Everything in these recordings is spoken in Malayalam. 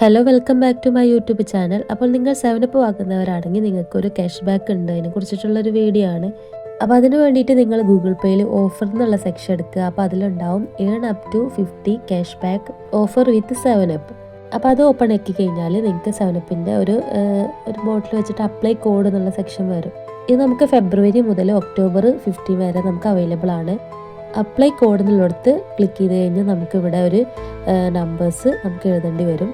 Hello welcome back to my YouTube channel അപ്പോൾ നിങ്ങൾ സെവനപ്പ് വാങ്ങുന്നവരാണെങ്കിൽ നിങ്ങൾക്ക് ഒരു ക്യാഷ് ബാക്ക് ഉണ്ട്. അതിനെ കുറിച്ചിട്ടുള്ളൊരു വീഡിയോ ആണ്. അപ്പോൾ അതിന് വേണ്ടിയിട്ട് നിങ്ങൾ ഗൂഗിൾ പേയിൽ ഓഫർ എന്നുള്ള സെക്ഷൻ എടുക്കുക. അപ്പോൾ അതിലുണ്ടാവും earn up to fifty cash back offer with seven up അപ്പോൾ അത് ഓപ്പൺ ആക്കി കഴിഞ്ഞാൽ നിങ്ങൾക്ക് സെവനപ്പിന്റെ ഒരു ഒരു ബോട്ടിൽ വെച്ചിട്ട് അപ്ലൈ കോഡ് എന്നുള്ള സെക്ഷൻ വരും. ഇത് നമുക്ക് ഫെബ്രുവരി മുതൽ ഒക്ടോബർ ഫിഫ്റ്റി വരെ നമുക്ക് അവൈലബിൾ ആണ്. അപ്ലൈ കോഡ് എന്നുള്ളിടത്ത് ക്ലിക്ക് ചെയ്ത് കഴിഞ്ഞാൽ നമുക്ക് ഇവിടെ ഒരു നമ്പേഴ്സ് നമുക്ക് എഴുതേണ്ടി വരും.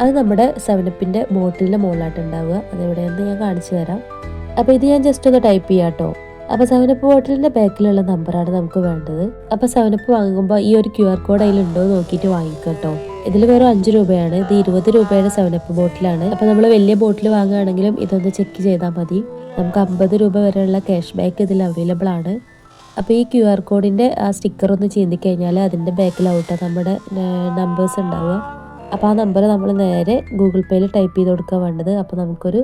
അത് നമ്മുടെ സെവനപ്പിന്റെ ബോട്ടിലിന്റെ മുകളിലായിട്ട് ഉണ്ടാവുക. അതെവിടെയെന്ന് ഞാൻ കാണിച്ചു തരാം. അപ്പോൾ ഇത് ഞാൻ ജസ്റ്റ് ഒന്ന് ടൈപ്പ് ചെയ്യാം കേട്ടോ അപ്പോൾ സെവനപ്പ് ബോട്ടിലിന്റെ ബാക്കിലുള്ള നമ്പറാണ് നമുക്ക് വേണ്ടത്. അപ്പോൾ സെവനപ്പ് വാങ്ങുമ്പോൾ ഈ ഒരു ക്യു ആർ കോഡ് അതിലുണ്ടോ നോക്കിയിട്ട് വാങ്ങിക്കുക കേട്ടോ ഇതിൽ വെറും അഞ്ച് രൂപയാണ്. ഇത് ഇരുപത് രൂപയുടെ സെവനപ്പ് ബോട്ടിലാണ്. അപ്പോൾ നമ്മൾ വലിയ ബോട്ടിൽ വാങ്ങുകയാണെങ്കിലും ഇതൊന്ന് ചെക്ക് ചെയ്താൽ മതി. നമുക്ക് അമ്പത് രൂപ വരെയുള്ള ക്യാഷ് ബാക്ക് ഇതിൽ അവൈലബിൾ ആണ്. അപ്പോൾ ഈ ക്യു ആർ കോഡിന്റെ ആ സ്റ്റിക്കർ ഒന്ന് ചീന്തിക്കഴിഞ്ഞാൽ അതിന്റെ ബാക്കിലൗട്ടാണ് നമ്മുടെ നമ്പേഴ്സ് ഉണ്ടാവുക. അപ്പോൾ ആ നമ്പർ നമ്മൾ നേരെ ഗൂഗിൾ പേയിൽ ടൈപ്പ് ചെയ്ത് കൊടുക്കുക വേണ്ടത്. അപ്പോൾ നമുക്കൊരു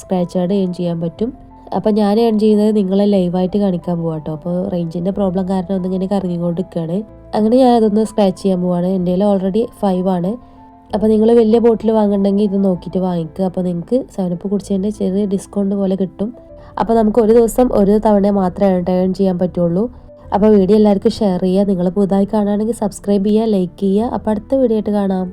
സ്ക്രാച്ച് കാർഡ് ഏൺ ചെയ്യാൻ പറ്റും. അപ്പോൾ ഞാൻ ഏൺ ചെയ്യുന്നത് നിങ്ങളെ ലൈവായിട്ട് കാണിക്കാൻ പോവാം കേട്ടോ അപ്പോൾ റേഞ്ചിന്റെ പ്രോബ്ലം കാരണം ഒന്നിങ്ങനെ കറങ്ങിക്കൊണ്ട് നിൽക്കുകയാണ് അങ്ങനെ ഞാൻ അതൊന്ന് സ്ക്രാച്ച് ചെയ്യാൻ പോവാണ്. എന്റെ കയ്യിൽ ഓൾറെഡി ഫൈവ് ആണ്. അപ്പോൾ നിങ്ങൾ വലിയ ബോട്ടിൽ വാങ്ങണമെങ്കിൽ ഇത് നോക്കിയിട്ട് വാങ്ങിക്കുക അപ്പോൾ നിങ്ങൾക്ക് സെവനപ്പ് കുടിച്ചതിന്റെ ചെറിയ ഡിസ്കൗണ്ട് പോലെ കിട്ടും. അപ്പോൾ നമുക്ക് ഒരു ദിവസം ഒരു തവണ മാത്രമേ ടേൺ ചെയ്യാൻ പറ്റുള്ളൂ. അപ്പോൾ വീഡിയോ എല്ലാവർക്കും ഷെയർ ചെയ്യുക. നിങ്ങൾ പുതുതായി കാണുകയാണെങ്കിൽ സബ്സ്ക്രൈബ് ചെയ്യുക ലൈക്ക് ചെയ്യുക. അപ്പോൾ അടുത്ത വീഡിയോ ആയിട്ട് കാണാം.